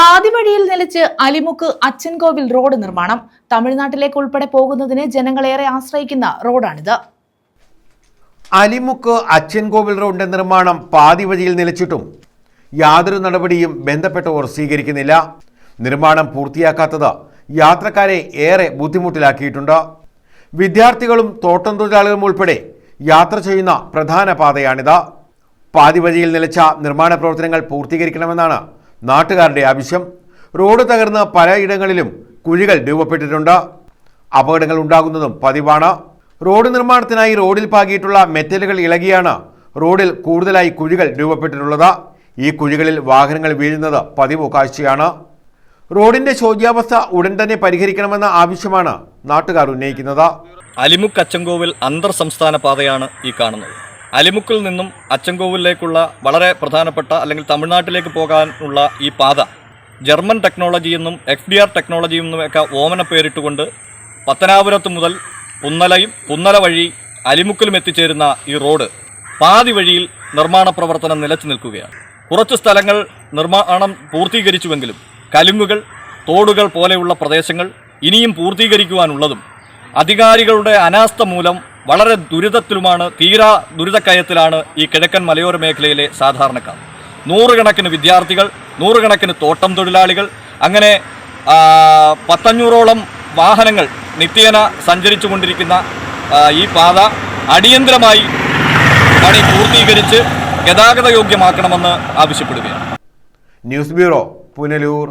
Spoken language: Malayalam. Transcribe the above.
പാതിവഴിയിൽ നിലച്ച് അലിമുക്ക് അച്ചൻകോവിൽ റോഡ് നിർമ്മാണം. തമിഴ്നാട്ടിലേക്ക് ഉൾപ്പെടെ പോകുന്നതിന് ജനങ്ങളേറെ ആശ്രയിക്കുന്ന റോഡാണിത്. അലിമുക്ക് അച്ചൻകോവിൽ റോഡിന്റെ നിർമ്മാണം പാതിവഴിയിൽ നിലച്ചിട്ടും യാതൊരു നടപടിയും ബന്ധപ്പെട്ടവർ സ്വീകരിക്കുന്നില്ല. നിർമ്മാണം പൂർത്തിയാക്കാത്തത് യാത്രക്കാരെ ഏറെ ബുദ്ധിമുട്ടിലാക്കിയിട്ടുണ്ട്. വിദ്യാർത്ഥികളും തോട്ടം തൊഴിലാളികളും ഉൾപ്പെടെ യാത്ര ചെയ്യുന്ന പ്രധാന പാതയാണിത്. പാതിവഴിയിൽ നിലച്ച നിർമ്മാണ പ്രവർത്തനങ്ങൾ പൂർത്തീകരിക്കണമെന്നാണ് നാട്ടുകാരുടെ ആവശ്യം. റോഡ് തകർന്ന പലയിടങ്ങളിലും കുഴികൾ രൂപപ്പെട്ടിട്ടുണ്ട്. അപകടങ്ങൾ ഉണ്ടാകുന്നതും പതിവാണ്. റോഡ് നിർമ്മാണത്തിനായി റോഡിൽ പാകിയിട്ടുള്ള മെറ്റലുകൾ ഇളകിയാണ് റോഡിൽ കൂടുതലായി കുഴികൾ രൂപപ്പെട്ടിട്ടുള്ളത്. ഈ കുഴികളിൽ വാഹനങ്ങൾ വീഴുന്നത് പതിവ് കാഴ്ചയാണ്. റോഡിന്റെ ശോച്യാവസ്ഥ ഉടൻ തന്നെ പരിഹരിക്കണമെന്ന ആവശ്യമാണ് നാട്ടുകാർ ഉന്നയിക്കുന്നത്. അലിമുക്ക് അച്ചങ്കോവിൽ അന്തർ സംസ്ഥാന പാതയാണ് ഈ കാണുന്നത്. അലിമുക്കിൽ നിന്നും അച്ചൻകോവിലേക്കുള്ള വളരെ പ്രധാനപ്പെട്ട അല്ലെങ്കിൽ തമിഴ്നാട്ടിലേക്ക് പോകാനുള്ള ഈ പാത. ജർമ്മൻ ടെക്നോളജി എന്നും എഫ് ഡി ആർ ടെക്നോളജി എന്നുമൊക്കെ ഓമന പേരിട്ടുകൊണ്ട് പത്തനാപുരത്ത് മുതൽ പുന്നലയും പുന്നല വഴി അലിമുക്കിലും എത്തിച്ചേരുന്ന ഈ റോഡ് പാതി വഴിയിൽ നിർമ്മാണ പ്രവർത്തനം നിലച്ചു നിൽക്കുകയാണ്. കുറച്ച് സ്ഥലങ്ങൾ നിർമ്മാണം പൂർത്തീകരിച്ചുവെങ്കിലും കലുങ്ങുകൾ തോടുകൾ പോലെയുള്ള പ്രദേശങ്ങൾ ഇനിയും പൂർത്തീകരിക്കുവാനുള്ളതും അധികാരികളുടെ അനാസ്ഥ മൂലം വളരെ ദുരിതത്തിലുമാണ് തീരാ ദുരിതക്കയത്തിലാണ് ഈ കിഴക്കൻ മലയോര മേഖലയിലെ സാധാരണക്കാർ. നൂറുകണക്കിന് വിദ്യാർത്ഥികൾ നൂറുകണക്കിന് തോട്ടം തൊഴിലാളികൾ അങ്ങനെ പത്തഞ്ഞൂറോളം വാഹനങ്ങൾ നിത്യേന സഞ്ചരിച്ചു കൊണ്ടിരിക്കുന്ന ഈ പാത അടിയന്തരമായി പണി പൂർത്തീകരിച്ച് ഗതാഗതയോഗ്യമാക്കണമെന്ന് ആവശ്യപ്പെടുകയാണ്. News bureau Punalur.